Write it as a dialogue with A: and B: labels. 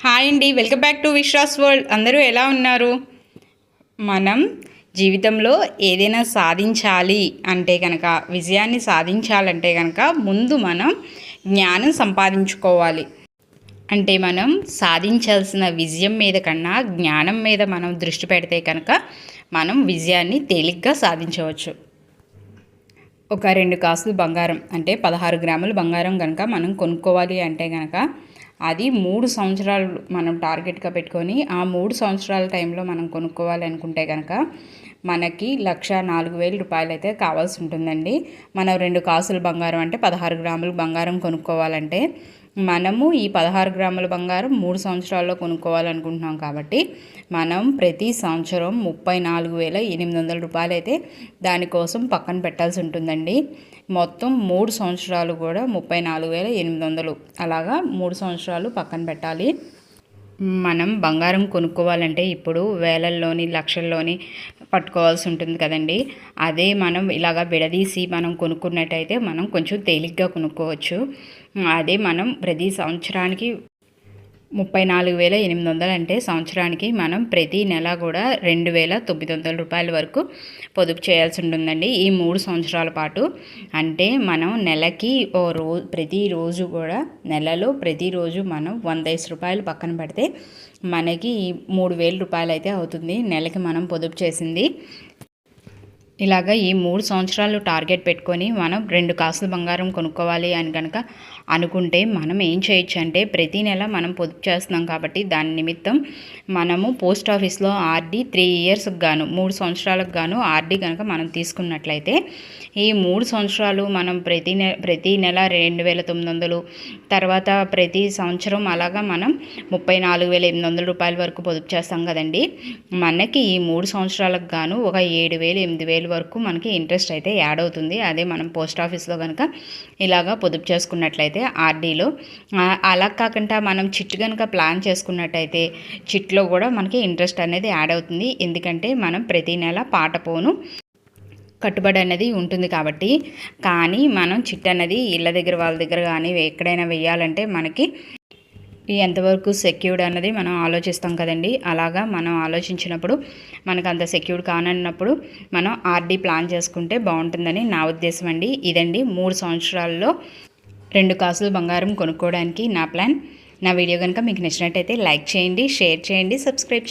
A: Hi అండి welcome back to Vishwas world. అందరూ ఎలా ఉన్నారు? మనం జీవితంలో ఏదైనా సాధించాలి అంటే కనుక విజయాన్ని సాధించాలంటే కనుక ముందు మనం జ్ఞానం సంపాదించుకోవాలి. అంటే మనం సాధించాల్సిన విజయం మీద కన్నా జ్ఞానం మీద మనం దృష్టి పెడితే కనుక మనం విజయాన్ని తేలిగ్గా సాధించవచ్చు. ఒక రెండు కాసులు బంగారం అంటే పదహారు గ్రాములు బంగారం కనుక మనం కొనుక్కోవాలి అంటే కనుక అది మూడు సంవత్సరాలు మనం టార్గెట్గా పెట్టుకొని ఆ మూడు సంవత్సరాల టైంలో మనం కొనుక్కోవాలి అనుకుంటే కనుక మనకి లక్ష నాలుగు వేల రూపాయలు అయితే కావాల్సి ఉంటుందండి. మనం రెండు కాసులు బంగారం అంటే పదహారు గ్రాములు బంగారం కొనుక్కోవాలంటే మనము ఈ పదహారు గ్రాముల బంగారం మూడు సంవత్సరాల్లో కొనుక్కోవాలనుకుంటున్నాం కాబట్టి మనం ప్రతి సంవత్సరం ముప్పై నాలుగు వేల ఎనిమిది వందల రూపాయలు అయితే దానికోసం పక్కన పెట్టాల్సి ఉంటుందండి. మొత్తం మూడు సంవత్సరాలు కూడా ముప్పై నాలుగు వేల ఎనిమిది వందలు అలాగా మూడు సంవత్సరాలు పక్కన పెట్టాలి. మనం బంగారం కొనుక్కోవాలంటే ఇప్పుడు వేలల్లోని లక్షల్లోని పట్టుకోవాల్సి ఉంటుంది కదండి. అదే మనం ఇలాగా విడదీసి మనం కొనుక్కున్నట్టయితే మనం కొంచెం తేలిగ్గా కొనుక్కోవచ్చు. అదే మనం ప్రతి సంవత్సరానికి ముప్పై నాలుగు వేల ఎనిమిది వందలు అంటే సంవత్సరానికి మనం ప్రతి నెల కూడా రెండు వేల తొమ్మిది వందల రూపాయల వరకు పొదుపు చేయాల్సి ఉంటుందండి. ఈ మూడు సంవత్సరాల పాటు అంటే మనం నెలకి ఓ రో ప్రతిరోజు కూడా నెలలో ప్రతిరోజు మనం వంద రూపాయలు పక్కన పెడితే మనకి మూడు వేల రూపాయలు అయితే అవుతుంది. నెలకి మనం పొదుపు చేసింది ఇలాగ ఈ మూడు సంవత్సరాలు టార్గెట్ పెట్టుకొని మనం రెండు కాసులు బంగారం కొనుక్కోవాలి అని కనుక అనుకుంటే మనం ఏం చేయొచ్చు అంటే ప్రతి నెల మనం పొదుపు చేస్తున్నాం కాబట్టి దాని నిమిత్తం మనము పోస్ట్ ఆఫీస్లో ఆర్డీ త్రీ ఇయర్స్కి గాను మూడు సంవత్సరాలకు గాను ఆర్డీ కనుక మనం తీసుకున్నట్లయితే ఈ మూడు సంవత్సరాలు మనం ప్రతి నె ప్రతి నెల రెండు వేల తొమ్మిది వందలు తర్వాత ప్రతి సంవత్సరం అలాగా మనం ముప్పై నాలుగు వేల ఎనిమిది వందల రూపాయల వరకు పొదుపు చేస్తాం కదండి. మనకి ఈ మూడు సంవత్సరాలకు గాను ఒక ఏడు వేలు ఎనిమిది వేలు వరకు మనకి ఇంట్రెస్ట్ అయితే యాడ్ అవుతుంది. అదే మనం పోస్ట్ ఆఫీస్లో కనుక ఇలాగా పొదుపు చేసుకున్నట్లయితే ఆర్డీలో. అలా కాకుండా మనం చిట్ కనుక ప్లాన్ చేసుకున్నట్టయితే చిట్లో కూడా మనకి ఇంట్రెస్ట్ అనేది యాడ్ అవుతుంది. ఎందుకంటే మనం ప్రతి నెల పాట పోను కట్టుబడి అనేది ఉంటుంది కాబట్టి. కానీ మనం చిట్ అన్నది ఇళ్ళ దగ్గర వాళ్ళ దగ్గర కానీ ఎక్కడైనా వెయ్యాలంటే మనకి ఎంతవరకు సెక్యూర్డ్ అన్నది మనం ఆలోచిస్తాం కదండి. అలాగా మనం ఆలోచించినప్పుడు మనకు అంత సెక్యూర్డ్ కానన్నప్పుడు మనం ఆర్డీ ప్లాన్ చేసుకుంటే బాగుంటుందని నా ఉద్దేశం అండి. ఇదండి మూడు సంవత్సరాల్లో రెండు కాసులు బంగారం కొనుక్కోవడానికి నా ప్లాన్. నా వీడియో కనుక మీకు నచ్చినట్టయితే లైక్ చేయండి షేర్ చేయండి సబ్స్క్రైబ్